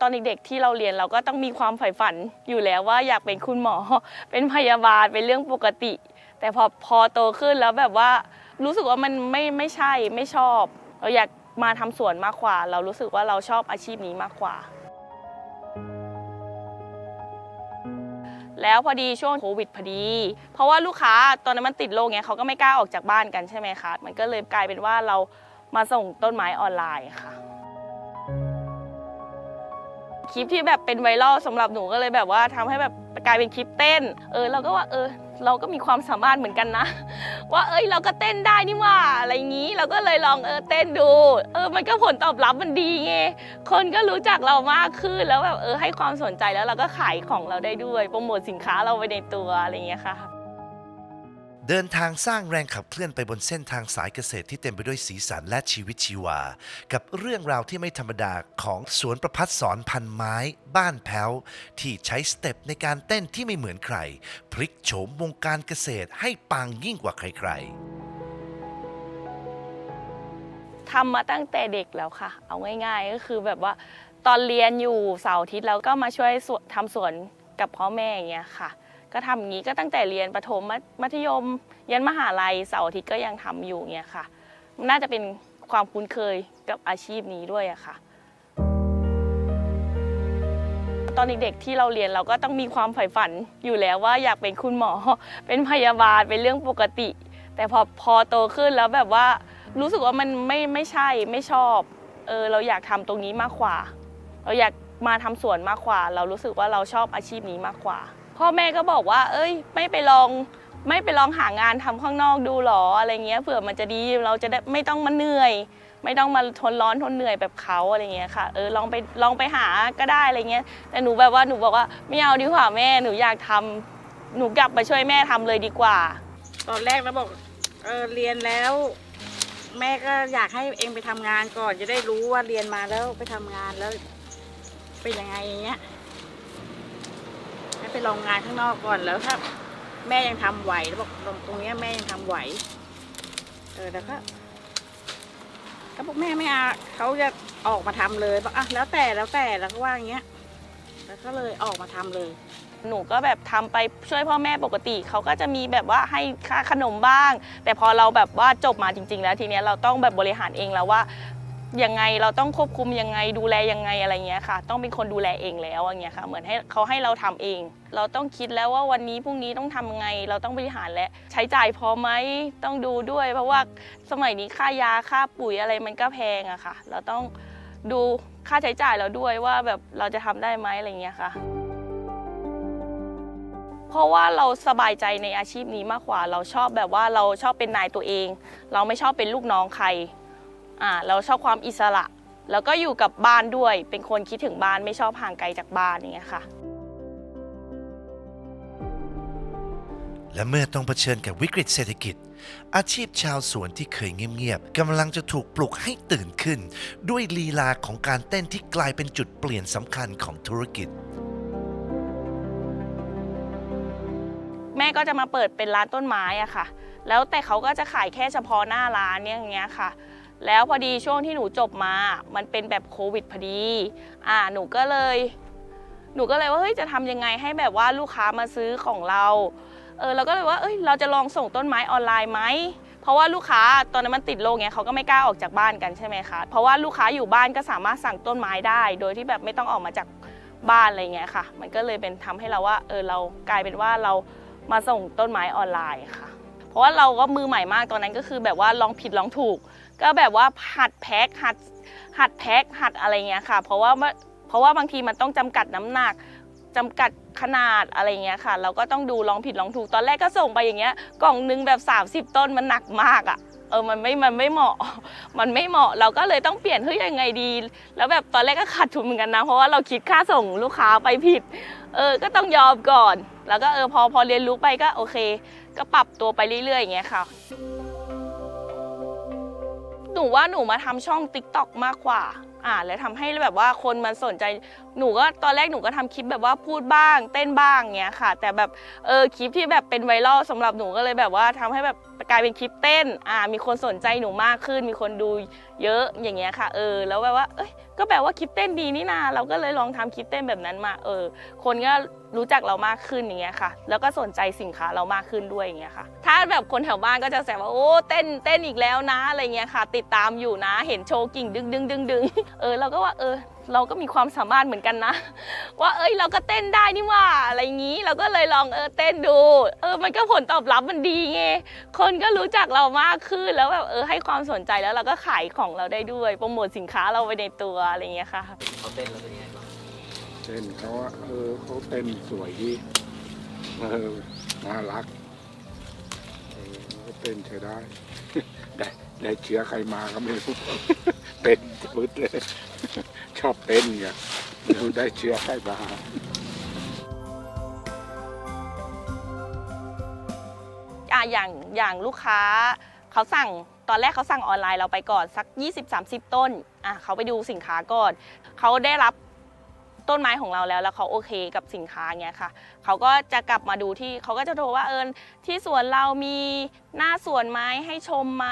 ตอนเด็กๆที่เราเรียนเราก็ต้องมีความใฝ่ฝันอยู่แล้วว่าอยากเป็นคุณหมอ เป็นพยาบาลเป็นเรื่องปกติ แต่พอพอโตขึ้นแล้วแบบว่ารู้สึกว่ามันไม่ไม่ใช่ไม่ชอบ เราอยากมาทำสวนมากกว่า เรารู้สึกว่าเราชอบอาชีพนี้มากกว่า แล้วพอดีช่วงโควิดพอดี เพราะว่าลูกค้าตอนนั้นมันติดโรคเงี้ยเขาก็ไม่กล้าออกจากบ้านกันใช่ไหมคะมันก็เลยกลายเป็นว่าเรามาส่งต้นไม้ออนไลน์ค่ะ คลิปที่แบบเป็นไวรัลสำหรับหนูก็เลยแบบว่าทำให้แบบกลายเป็นคลิปเต้น เออเราก็ว่าเออ เราก็มีความสามารถเหมือนกันนะ ว่าเอ้ยเราก็เต้นได้นี่ว่าอะไรอย่างนี้เราก็เลยลองเออเต้นดู เออมันก็ผลตอบรับมันดีไงคนก็รู้จักเรามากขึ้นแล้วแบบเออให้ความสนใจแล้วเราก็ขายของเราได้ด้วยโปรโมทสินค้าเราไปในตัวอะไรอย่างเงี้ยค่ะ เดินทางสร้างแรงขับเคลื่อนไปบนเส้นทางสายเกษตรที่เต็มไปด้วยสีสันและชีวิตชีวา กับเรื่องราวที่ไม่ธรรมดาของสวนประพัดสอนพันไม้ บ้านแพ้ว ที่ใช้สเต็ปในการเต้นที่ไม่เหมือนใคร พลิกโฉมวงการเกษตรให้ปังยิ่งกว่าใครๆทำมาตั้งแต่เด็กแล้วค่ะ เอาง่ายๆ ก็คือแบบว่าตอนเรียนอยู่เสาร์อาทิตย์แล้วก็มาช่วยสวนทำสวนกับพ่อแม่อย่างเงี้ยค่ะ ก็ทำอย่างนี้ก็ตั้งแต่เรียนประถมมัธมัธยม ยันมหาลัยเสาร์อาทิตย์ก็ยังทำอยู่เงี้ยค่ะ น่าจะเป็นความคุ้นเคยกับอาชีพนี้ด้วยอะค่ะ ตอนเด็กๆที่เราเรียนเราก็ต้องมีความใฝ่ฝันอยู่แล้วว่าอยากเป็นคุณหมอ เป็นพยาบาลเป็นเรื่องปกติ แต่พอพอโตขึ้นแล้วแบบว่ารู้สึกว่ามันไม่ไม่ใช่ไม่ชอบเออเราอยากทำตรงนี้มากกว่า เราอยากมาทำสวนมากกว่า เรารู้สึกว่าเราชอบอาชีพนี้มากกว่า พ่อแม่ก็บอกว่า เอ้ย ไม่ไปลองไม่ไปลองหางานทำข้างนอกดูหรออะไรเงี้ยเผื่อมันจะดีเราจะได้ไม่ต้องมาเหนื่อย ไม่ต้องมาทนร้อนทนเหนื่อยแบบเขาอะไรเงี้ยค่ะเออลองไปลองไปหาก็ได้อะไรเงี้ย แต่หนูแบบว่าหนูบอกว่าไม่เอาดีกว่าแม่หนูอยากทำหนูกลับมาช่วยแม่ทำเลยดีกว่า ตอนแรกเราบอกเออเรียนแล้ว แม่ก็อยากให้เองไปทำงานก่อนจะได้รู้ว่าเรียนมาแล้วไปทำงานแล้วเป็นยังไงอย่างเงี้ย ไปลองงานข้างนอกก่อนแล้วถ้าแม่ยังทำไหวแล้วบอกตรงตรงเนี้ยแม่ยังทำไหว เออแล้วก็เขาบอกแม่ไม่เอาเขาจะออกมาทำเลยบอกอะแล้วแต่แล้วแต่แล้วก็ว่าอย่างเงี้ย แล้วก็เลยออกมาทำเลย หนูก็แบบทำไปช่วยพ่อแม่ปกติเขาก็จะมีแบบว่าให้ค่าขนมบ้าง แต่พอเราแบบว่าจบมาจริง ๆ แล้วทีเนี้ยเราต้องแบบบริหารเองแล้วว่า ยังไงเราต้องควบคุมยังไงดูแลยังไงอะไรเงี้ยค่ะ ต้องเป็นคนดูแลเองแล้วอย่างเงี้ยค่ะ เหมือนให้เขาให้เราทำเอง เราต้องคิดแล้วว่าวันนี้พรุ่งนี้ต้องทำไง เราต้องบริหารและใช้จ่ายพอไหมต้องดูด้วย เพราะว่าสมัยนี้ค่ายาค่าปุ๋ยอะไรมันก็แพงอะค่ะ เราต้องดูค่าใช้จ่ายเราด้วยว่าแบบเราจะทำได้ไหมอะไรเงี้ยค่ะเพราะว่าเราสบายใจในอาชีพนี้มากกว่า เราชอบแบบว่าเราชอบเป็นนายตัวเอง เราไม่ชอบเป็นลูกน้องใคร อ่าเราชอบความอิสระ แล้วก็อยู่กับบ้านด้วย เป็นคนคิดถึงบ้านไม่ชอบห่างไกลจากบ้านอย่างเงี้ยค่ะ และเมื่อต้องเผชิญกับวิกฤตเศรษฐกิจ อาชีพชาวสวนที่เคยเงียบๆกำลังจะถูกปลุกให้ตื่นขึ้น ด้วยลีลาของการเต้นที่กลายเป็นจุดเปลี่ยนสำคัญของธุรกิจ แม่ก็จะมาเปิดเป็นร้านต้นไม้อะค่ะ แล้วแต่เขาก็จะขายแค่เฉพาะหน้าร้านเนี่ยอย่างเงี้ยค่ะ แล้วพอดีช่วงที่หนูจบมา มันเป็นแบบโควิดพอดี อ่า หนูก็เลย หนูก็เลยว่าเฮ้ยจะทำยังไงให้แบบว่าลูกค้ามาซื้อของเรา เออเราก็เลยว่า เอ้ย เราจะลองส่งต้นไม้ออนไลน์ไหม เพราะว่าลูกค้าตอนนั้นมันติดโรคเงี้ยเขาก็ไม่กล้าออกจากบ้านกันใช่ไหมคะ เพราะว่าลูกค้าอยู่บ้านก็สามารถสั่งต้นไม้ได้ โดยที่แบบไม่ต้องออกมาจากบ้านอะไรเงี้ยค่ะ มันก็เลยเป็นทำให้เราว่า เออ เรากลายเป็นว่าเรามาส่งต้นไม้ออนไลน์ค่ะ เพราะว่าเราก็มือใหม่มากตอนนั้นก็คือแบบว่าลองผิดลองถูก ก็แบบว่าหัดแพ็คหัดหัดแพ็คหัดอะไรเงี้ยค่ะ เพราะว่าเพราะว่าบางทีมันต้องจำกัดน้ำหนักจำกัดขนาดอะไรเงี้ยค่ะ เราก็ต้องดูลองผิดลองถูกตอนแรกก็ส่งไปอย่างเงี้ย กล่องนึงแบบ 30 ต้นมันหนักมากอะ่ะเออมันไม่มันไม่เหมาะ มันไม่เหมาะเราก็เลยต้องเปลี่ยนเฮ้ยยังไงดี แล้วแบบตอนแรกก็ขาดทุนเหมือนกันนะ เพราะว่าเราคิดค่าส่งลูกค้าไปผิด เออก็ต้องยอมก่อน แล้วก็เออพอพอเรียนรู้ไปก็โอเค ก็ปรับตัวไปเรื่อยๆอย่างเงี้ยค่ะ หนูว่าหนูมาทำช่องติ๊กต็อกมากกว่า อ่าแล้วทำให้แบบว่าคนมันสนใจ หนูก็ตอนแรกหนูก็ทำคลิปแบบว่าพูดบ้าง เต้นบ้างเงี้ยค่ะ แต่แบบเออคลิปที่แบบเป็นไวรัลสำหรับหนูก็เลยแบบว่าทำให้แบบกลายเป็นคลิปเต้น อ่า มีคนสนใจหนูมากขึ้น มีคนดูเยอะอย่างเงี้ยค่ะ เออ แล้วแบบว่า เอ้ย ก็แปลว่าคลิปเต้นดีนี่นาเราก็เลยลองทำคลิปเต้นแบบนั้นมาเออ คนก็รู้จักเรามากขึ้นอย่างเงี้ยค่ะ แล้วก็สนใจสินค้าเรามากขึ้นด้วยอย่างเงี้ยค่ะ ถ้าแบบคนแถวบ้านก็จะแซวว่าโอ้เต้นเต้นอีกแล้วนะอะไรเงี้ยค่ะ ติดตามอยู่นะ เห็นโชว์กิ่งดึงดึงดึงดึงเออเราก็ว่าเออ เราก็มีความสามารถเหมือนกันนะ ว่าเอ้ยเราก็เต้นได้นี่หว่าอะไรอย่างงี้เราก็เลยลองเออเต้นดูเออมันก็ผลตอบรับมันดีไงคนก็รู้จักเรามากขึ้นแล้วแบบเออให้ความสนใจแล้วเราก็ขายของเราได้ด้วยโปรโมทสินค้าเราไปในตัวอะไรอย่างเงี้ยค่ะเขาเต้นแล้วเป็นยังไงบ้างเต้นเขาอะเออเขาเต้นสวยดีเออน่ารักเออเขาเต้นใช้ได้ ได้ได้เชื้อใครมาก็ไม่รู้เต้นปึ๊ดเลย ชอบเป็นไงไม่รู้ได้เชื้อใครมาอะอย่างอย่างลูกค้าเขาสั่งตอนแรกเขาสั่งออนไลน์เราไปก่อนสัก 20-30 ต้นอะเขาไปดูสินค้าก่อนเขาได้รับ ต้นไม้ของเราแล้วแล้วเขาโอเคกับสินค้าเงี้ยค่ะเขาก็จะกลับมาดูที่เขาก็จะโทรว่าเอิญที่สวนเรามีหน้าสวนไหมให้ชมไหม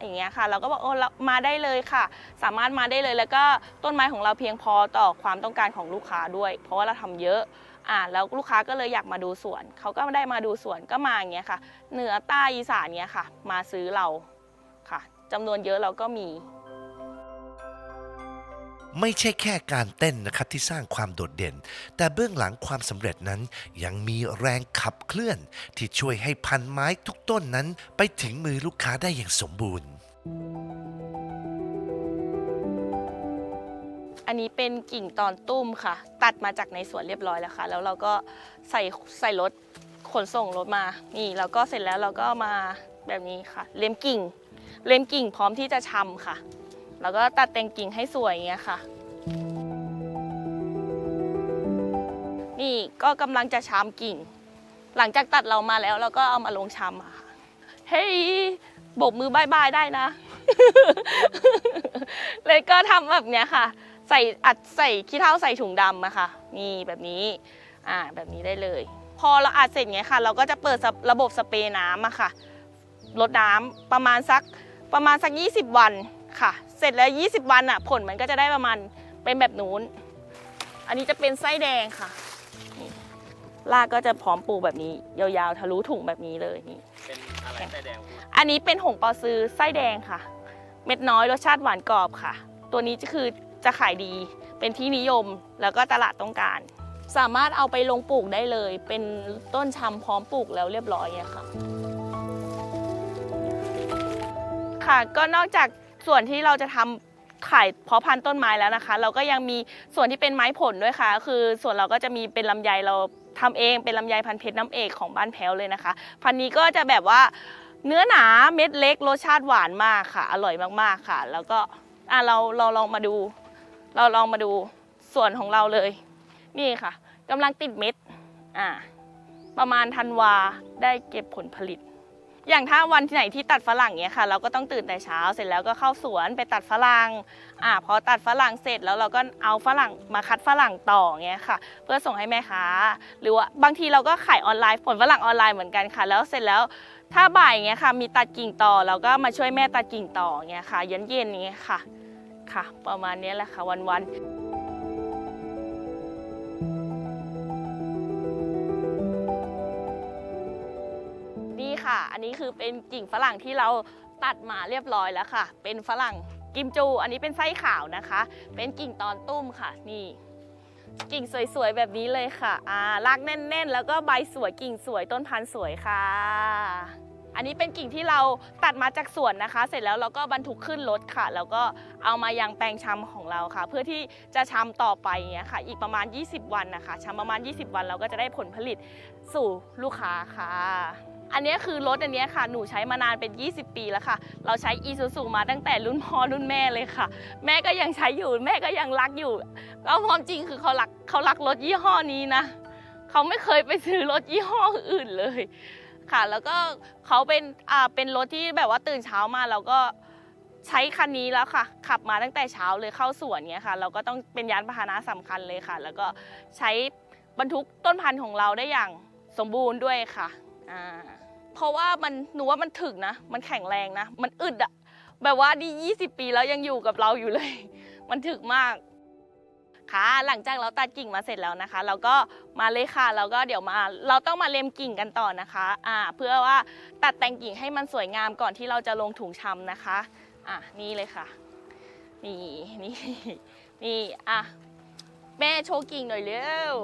อย่างเงี้ยค่ะ เราก็บอกโอ้มาได้เลยค่ะ สามารถมาได้เลยแล้วก็ต้นไม้ของเราเพียงพอต่อความต้องการของลูกค้าด้วย เพราะว่าเราทำเยอะอ่าแล้วลูกค้าก็เลยอยากมาดูสวนเขาก็ได้มาดูสวนก็มาอย่างเงี้ยค่ะ เหนือใต้อีสานเงี้ยค่ะ มาซื้อเราค่ะจำนวนเยอะเราก็มี ไม่ใช่แค่การเต้นนะครับที่สร้างความโดดเด่น แต่เบื้องหลังความสำเร็จนั้น ยังมีแรงขับเคลื่อน ที่ช่วยให้พันไม้ทุกต้นนั้น ไปถึงมือลูกค้าได้อย่างสมบูรณ์ อันนี้เป็นกิ่งตอนตุ้มค่ะ ตัดมาจากในสวนเรียบร้อยแล้วค่ะ แล้วเราก็ใส่ใส่รถขนส่งรถมา นี่แล้วก็เสร็จแล้วเราก็มาแบบนี้ค่ะ เล็มกิ่ง เล็มกิ่งพร้อมที่จะชำค่ะ แล้วก็ตัดแต่งกิ่งให้สวยอย่างเงี้ยค่ะ นี่ก็กำลังจะชำกิ่ง หลังจากตัดเรามาแล้วเราก็เอามาลงชำอะค่ะเฮ้ยโบกมือบายบายได้นะ เลยก็ทำแบบเนี้ยค่ะ ใส่อัดใส่ขี้เถ้าใส่ถุงดำอะค่ะ นี่แบบนี้ อ่าแบบนี้ได้เลย พอเราอัดเสร็จเงี้ยค่ะ เราก็จะเปิดระบบสเปรย์น้ำอะค่ะลดน้ำประมาณสักประมาณสัก 20 วัน ค่ะ เสร็จแล้ว 20 วันอะผลมันก็จะได้ประมาณเป็นแบบนู้น อันนี้จะเป็นไส้แดงค่ะนี่รากก็จะพร้อมปลูกแบบนี้ ยาวๆทะลุถุงแบบนี้เลยนี่เป็นอะไรไส้แดงพูดอันนี้เป็นหงปอซือไส้แดงค่ะ เม็ดน้อยรสชาติหวานกรอบค่ะ ตัวนี้จะคือจะขายดีเป็นที่นิยมแล้วก็ตลาดต้องการ สามารถเอาไปลงปลูกได้เลย เป็นต้นชำพร้อมปลูกแล้วเรียบร้อยเนี่ยค่ะ ค่ะก็นอกจาก ส่วนที่เราจะทำขายเพาะพันธุ์ต้นไม้แล้วนะคะ เราก็ยังมีส่วนที่เป็นไม้ผลด้วยค่ะ คือส่วนเราก็จะมีเป็นลำไยเราทำเองเป็นลำไยพันธุ์เพชรน้ำเอกของบ้านแพ้วเลยนะคะ พันนี้ก็จะแบบว่าเนื้อหนาเม็ดเล็กรสชาติหวานมากค่ะ อร่อยมากๆค่ะ แล้วก็อะเราเราลองมาดู เราลองมาดูส่วนของเราเลย นี่ค่ะกำลังติดเม็ดอ่าประมาณธันวาได้เก็บผลผลิต อย่างถ้าวันที่ไหนที่ตัดฝรั่งเนี้ยค่ะ เราก็ต้องตื่นแต่เช้าเสร็จแล้วก็เข้าสวนไปตัดฝรั่งอ่าพอตัดฝรั่งเสร็จแล้วเราก็เอาฝรั่งมาคัดฝรั่งต่อเงี้ยค่ะ เพื่อส่งให้แม่ค้า หรือว่าบางทีเราก็ขายออนไลน์ผลฝรั่งออนไลน์เหมือนกันค่ะ แล้วเสร็จแล้วถ้าบ่ายเงี้ยค่ะ มีตัดกิ่งต่อเราก็มาช่วยแม่ตัดกิ่งต่อเงี้ยค่ะเย็นเย็นๆอย่างเงี้ยค่ะค่ะ ประมาณนี้แหละค่ะวันๆ อันนี้คือเป็นกิ่งฝรั่งที่เราตัดมาเรียบร้อยแล้วค่ะ เป็นฝรั่งกิมจู อันนี้เป็นไส้ขาวนะคะ เป็นกิ่งตอนตุ้มค่ะ นี่ กิ่งสวยๆแบบนี้เลยค่ะ อ่ารากแน่นๆ แล้วก็ใบสวยกิ่งสวยต้นพันธุ์สวยค่ะ อันนี้เป็นกิ่งที่เราตัดมาจากสวนนะคะ เสร็จแล้วเราก็บรรทุกขึ้นรถค่ะ แล้วก็เอามายังแปลงชำของเราค่ะ เพื่อที่จะชำต่อไปอย่างเงี้ยค่ะ อีกประมาณ 20 วันนะคะชำประมาณ 20 วันเราก็จะได้ผลผลิตสู่ลูกค้าค่ะ อันนี้คือรถอันนี้ค่ะ หนูใช้มานานเป็น 20 ปีแล้วค่ะ เราใช้อีซูซูมาตั้งแต่รุ่นพ่อรุ่นแม่เลยค่ะ แม่ก็ยังใช้อยู่ แม่ก็ยังรักอยู่ก็ความจริงคือเขารักเขารักรถยี่ห้อนี้นะ เขาไม่เคยไปซื้อรถยี่ห้ออื่นเลยค่ะ แล้วก็เขาเป็นอ่าเป็นรถที่แบบว่าตื่นเช้ามาเราก็ใช้คันนี้แล้วค่ะ ขับมาตั้งแต่เช้าเลยเข้าสวนเนี้ยค่ะ เราก็ต้องเป็นยานพาหนะสำคัญเลยค่ะ แล้วก็ใช้บรรทุกต้นพันธุ์ของเราได้อย่างสมบูรณ์ด้วยค่ะ อ่าเพราะว่ามันหนูว่ามันถึกนะ มันแข็งแรงนะ มันอึดอะแบบว่าดี 20 ปีแล้วยังอยู่กับเราอยู่เลย มันถึกมาก ค่ะ หลังจากเราตัดกิ่งมาเสร็จแล้วนะคะ เราก็มาเลยค่ะแล้วก็เดี๋ยวมา เราต้องมาเล็มกิ่งกันต่อนะคะ อ่า เพื่อว่าตัดแต่งกิ่งให้มันสวยงามก่อนที่เราจะลงถุงชำนะคะ อะ นี่เลยค่ะ นี่ นี่ นี่ อะ แม่โชว์กิ่งหน่อยเร็ว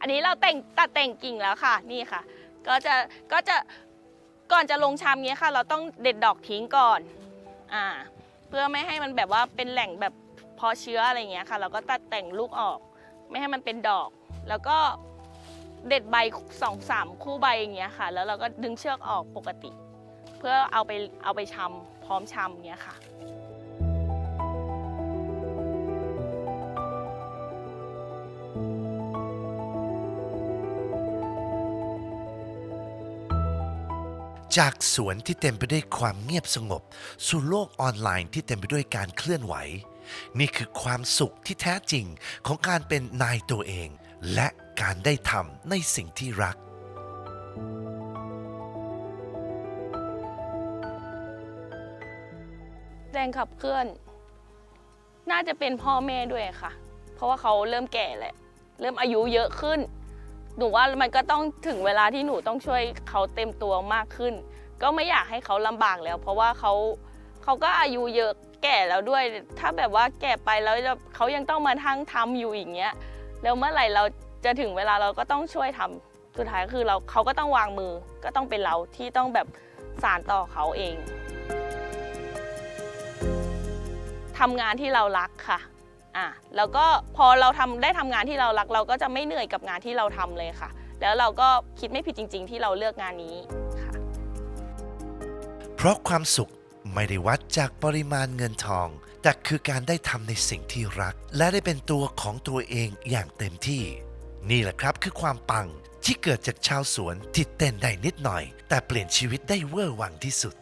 อันนี้เราแต่งตัดแต่งกิ่งแล้วค่ะ นี่ค่ะ ก็จะก็จะก่อนจะลงชำเนี้ยค่ะ เราต้องเด็ดดอกทิ้งก่อนอ่าเพื่อไม่ให้มันแบบว่าเป็นแหล่งแบบพาะเชื้ออะไรเงี้ยค่ะ เราก็ตัดแต่งลูกออก ไม่ให้มันเป็นดอก แล้วก็เด็ดใบสองสามคู่ใบอย่างเงี้ยค่ะ แล้วเราก็ดึงเชือกออกปกติ เพื่อเอาไปเอาไปชำพร้อมชำเงี้ยค่ะ จากสวนที่เต็มไปด้วยความเงียบสงบ สู่โลกออนไลน์ที่เต็มไปด้วยการเคลื่อนไหว นี่คือความสุขที่แท้จริงของการเป็นนายตัวเอง และการได้ทำในสิ่งที่รัก แรงขับเคลื่อน น่าจะเป็นพ่อแม่ด้วยค่ะ เพราะว่าเขาเริ่มแก่แหละ เริ่มอายุเยอะขึ้น หนูว่ามันก็ต้องถึงเวลาที่หนูต้องช่วยเขาเต็มตัวมากขึ้น ก็ไม่อยากให้เขาลำบากแล้ว เพราะว่าเขาเขาก็อายุเยอะแก่แล้วด้วย ถ้าแบบว่าแก่ไปแล้วเขายังต้องมาทั้งทำอยู่อย่างเงี้ยแล้วเมื่อไหร่เราจะถึงเวลาเราก็ต้องช่วยทำสุดท้ายคือเราเขาก็ต้องวางมือก็ต้องเป็นเราที่ต้องแบบสานต่อเขาเองทำงานที่เรารักค่ะ อะแล้วก็พอเราทำได้ทำงานที่เรารักเราก็จะไม่เหนื่อยกับงานที่เราทำเลยค่ะ แล้วเราก็คิดไม่ผิดจริง ๆ ที่เราเลือกงานนี้ค่ะ เพราะความสุขไม่ได้วัดจากปริมาณเงินทอง แต่คือการได้ทำในสิ่งที่รัก และได้เป็นตัวของตัวเองอย่างเต็มที่ นี่แหละครับคือความปังที่เกิดจากชาวสวนที่เต้นได้นิดหน่อย แต่เปลี่ยนชีวิตได้เวอร์วังที่สุด